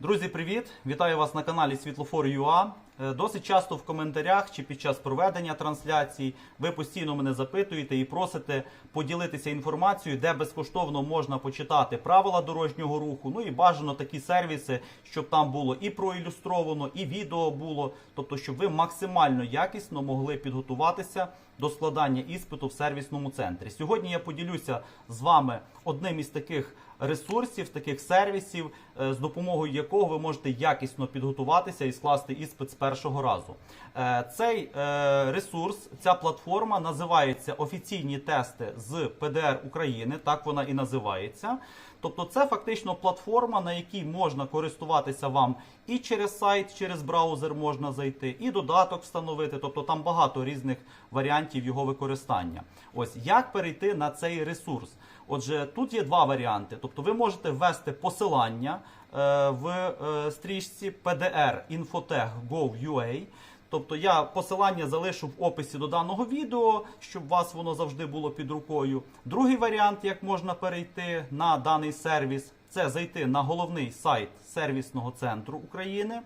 Друзі, привіт! Вітаю вас на каналі Світлофор.ua. Е, Досить часто в коментарях чи під час проведення трансляцій ви постійно мене запитуєте і просите поділитися інформацією, де безкоштовно можна почитати правила дорожнього руху. Ну і бажано такі сервіси, щоб там було і проілюстровано, і відео було. Тобто, щоб ви максимально якісно могли підготуватися до складання іспиту в сервісному центрі. Сьогодні я поділюся з вами одним із таких ресурсів, таких сервісів, е, з допомогою якого ви можете якісно підготуватися і скласти іспит з першого разу. Е, Цей е, ресурс, ця платформа називається Офіційні тести з ПДР України. Так вона і називається. Тобто, це фактично платформа, на якій можна користуватися вам і через сайт, через браузер можна зайти, і додаток встановити. Тобто там багато різних варіантів його використання. Ось як перейти на цей ресурс. Отже, тут є два варіанти. Тобто, ви можете ввести посилання е, в е, стрічці PDR Infotech.gov.ua. Тобто я посилання залишу в описі до даного відео, щоб у вас воно завжди було під рукою. Другий варіант, як можна перейти на даний сервіс, це зайти на головний сайт сервісного центру України.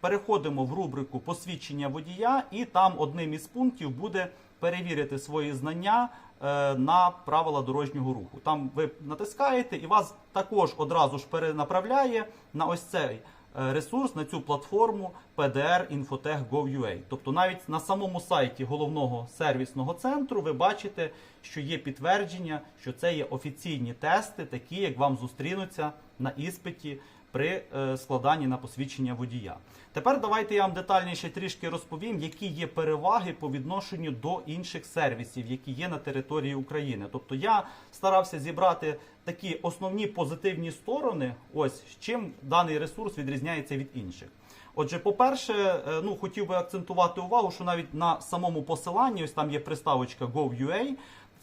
Переходимо в рубрику посвідчення водія, і там одним із пунктів буде перевірити свої знання е, на правила дорожнього руху. Там ви натискаєте і вас також одразу ж перенаправляє на ось цей ресурс, на цю платформу PDR Infotech.gov.ua. Тобто навіть на самому сайті головного сервісного центру ви бачите, що є підтвердження, що це є офіційні тести, такі як вам зустрінуться на іспиті при е, складанні на посвідчення водія. Тепер давайте я вам детальніше трішки розповім, які є переваги по відношенню до інших сервісів, які є на території України. Тобто я старався зібрати такі основні позитивні сторони, ось чим даний ресурс відрізняється від інших. Отже, по-перше, е, ну хотів би акцентувати увагу, що навіть на самому посиланні, ось там є приставочка Gov.ua,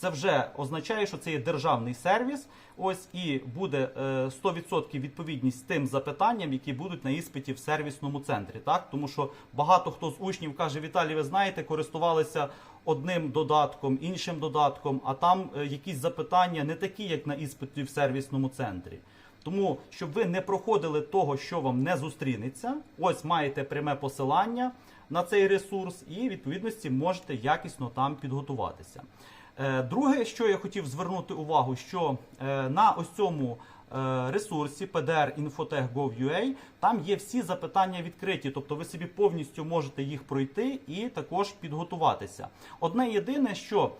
це вже означає, що це є державний сервіс. Ось і буде е, 100% відповідність тим запитанням, які будуть на іспиті в сервісному центрі. Так, тому що багато хто з учнів каже: Віталій, ви знаєте, користувалися одним додатком, іншим додатком, а там е, якісь запитання не такі, як на іспиті в сервісному центрі. Тому, щоб ви не проходили того, що вам не зустрінеться, ось маєте пряме посилання на цей ресурс, і відповідності можете якісно там підготуватися. Е, Друге, що я хотів звернути увагу, що е, на ось цьому е, ресурсі PDR Infotech.gov.ua там є всі запитання відкриті, тобто ви собі повністю можете їх пройти і також підготуватися. Одне єдине, що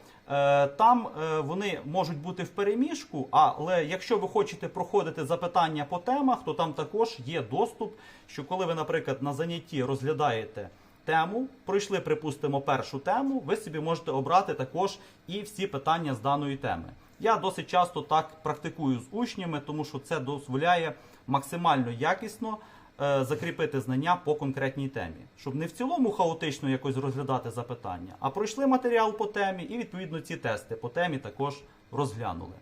там вони можуть бути в переміжку, але якщо ви хочете проходити запитання по темах, то там також є доступ, що коли ви, наприклад, на занятті розглядаєте тему, пройшли, припустимо, першу тему, ви собі можете обрати також і всі питання з даної теми. Я досить часто так практикую з учнями, тому що це дозволяє максимально якісно е, закріпити знання по конкретній темі, щоб не в цілому хаотично якось розглядати запитання, а пройшли матеріал по темі і відповідно ці тести по темі також розглянули.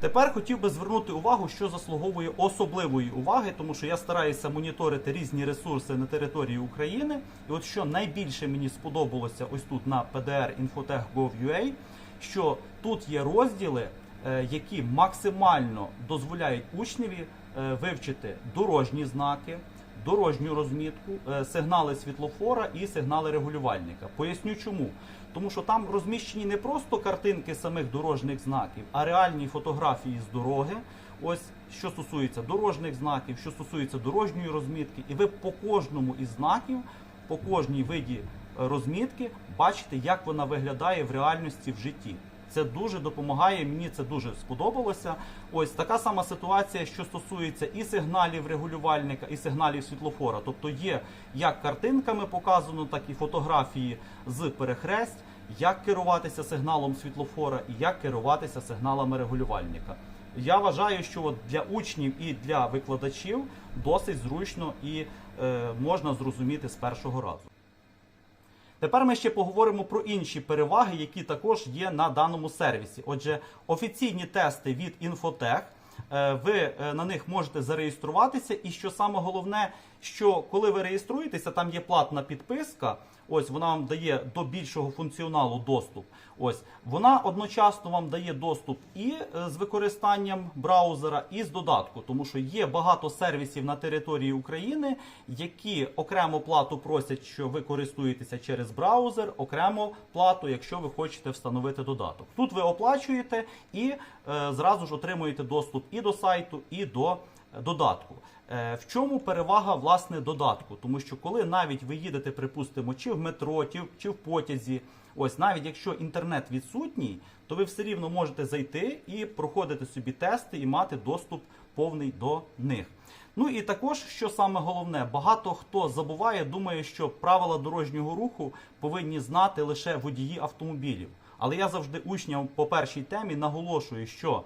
Тепер хотів би звернути увагу, що заслуговує особливої уваги, тому що я стараюся моніторити різні ресурси на території України. І от що найбільше мені сподобалося ось тут на PDR Infotech.gov.ua, що тут є розділи, е, які максимально дозволяють учневі е, вивчити дорожні знаки, дорожню розмітку, е, сигнали світлофора і сигнали регулювальника. Поясню чому. Тому що там розміщені не просто картинки самих дорожніх знаків, а реальні фотографії з дороги. Ось що стосується дорожніх знаків, що стосується дорожньої розмітки, і ви по кожному із знаків, по кожній виді е, розмітки бачите, як вона виглядає в реальності в житті. Це дуже допомагає. Мені це дуже сподобалося. Ось така сама ситуація, що стосується і сигналів регулювальника, і сигналів світлофора. Тобто є як картинками показано, так і фотографії з перехресть, як керуватися сигналом світлофора і як керуватися сигналами регулювальника. Я вважаю, що от для учнів і для викладачів досить зручно і е, можна зрозуміти з першого разу. Тепер ми ще поговоримо про інші переваги, які також є на даному сервісі. Отже, офіційні тести від Infotech. е, Ви е, на них можете зареєструватися, і що саме головне, що коли ви реєструєтеся, там є платна підписка. Ось вона вам дає до більшого функціоналу доступ. Ось вона одночасно вам дає доступ і е, з використанням браузера, і з додатку, тому що є багато сервісів на території України, які окремо плату просять, що ви користуєтеся через браузер, окремо плату, якщо ви хочете встановити додаток. Тут ви оплачуєте і е, зразу ж отримуєте доступ і до сайту, і до додатку. Е, В чому перевага власне додатку? Тому що коли навіть ви їдете, припустимо, чи в метро, чи, в- потязі, ось навіть якщо інтернет відсутній, то ви все рівно можете зайти і проходити собі тести і мати доступ повний до них. Ну і також, що саме головне, багато хто забуває, думає, що правила дорожнього руху повинні знати лише водії автомобілів. Але я завжди учням по першій темі наголошую, що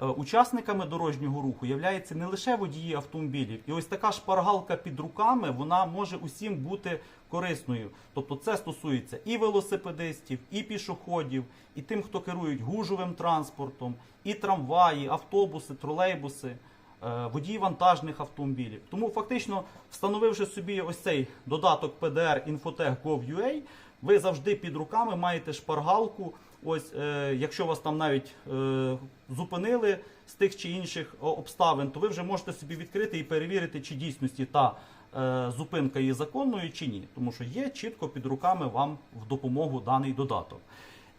учасниками дорожнього руху являються не лише водії автомобілів, і ось така шпаргалка під руками вона може усім бути корисною. Тобто це стосується і велосипедистів, і пішоходів, і тим, хто керують гужовим транспортом, і трамваї, автобуси, тролейбуси е, водії вантажних автомобілів. Тому фактично, встановивши собі ось цей додаток PDR Infotech Gov.ua, ви завжди під руками маєте шпаргалку. Ось, е, якщо вас там навіть е, зупинили з тих чи інших обставин, то ви вже можете собі відкрити і перевірити, чи дійсності та е, зупинка є законною чи ні. Тому що є чітко під руками вам в допомогу даний додаток.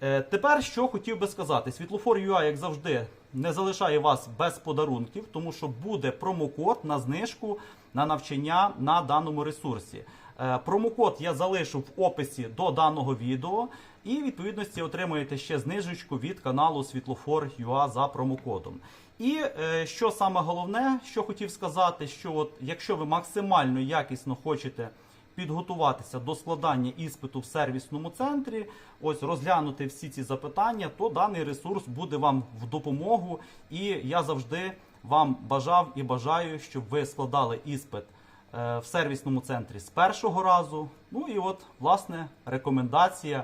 Е, Тепер що хотів би сказати, світлофор UA, як завжди, не залишає вас без подарунків, тому що буде промокод на знижку на навчання на даному ресурсі. Е, Промокод я залишу в описі до даного відео, і відповідності отримаєте ще знижечку від каналу Світлофор UA за промокодом. І е, що саме головне, що хотів сказати, що от якщо ви максимально якісно хочете підготуватися до складання іспиту в сервісному центрі, ось розглянути всі ці запитання, то даний ресурс буде вам в допомогу. І я завжди вам бажав і бажаю, щоб ви складали іспит в сервісному центрі з першого разу. Ну і от, власне, рекомендація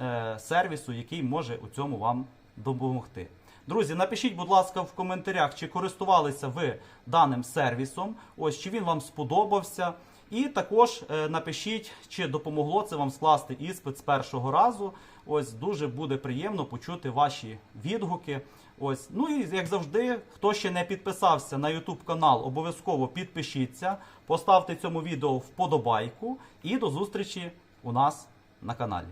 е, сервісу, який може у цьому вам допомогти. Друзі, напишіть, будь ласка, в коментарях, чи користувалися ви даним сервісом, ось чи він вам сподобався. І також е, напишіть, чи допомогло це вам скласти іспит з першого разу. Ось дуже буде приємно почути ваші відгуки. Ось, ну і як завжди, хто ще не підписався на YouTube канал, обов'язково підпишіться, поставте цьому відео вподобайку і до зустрічі у нас на каналі.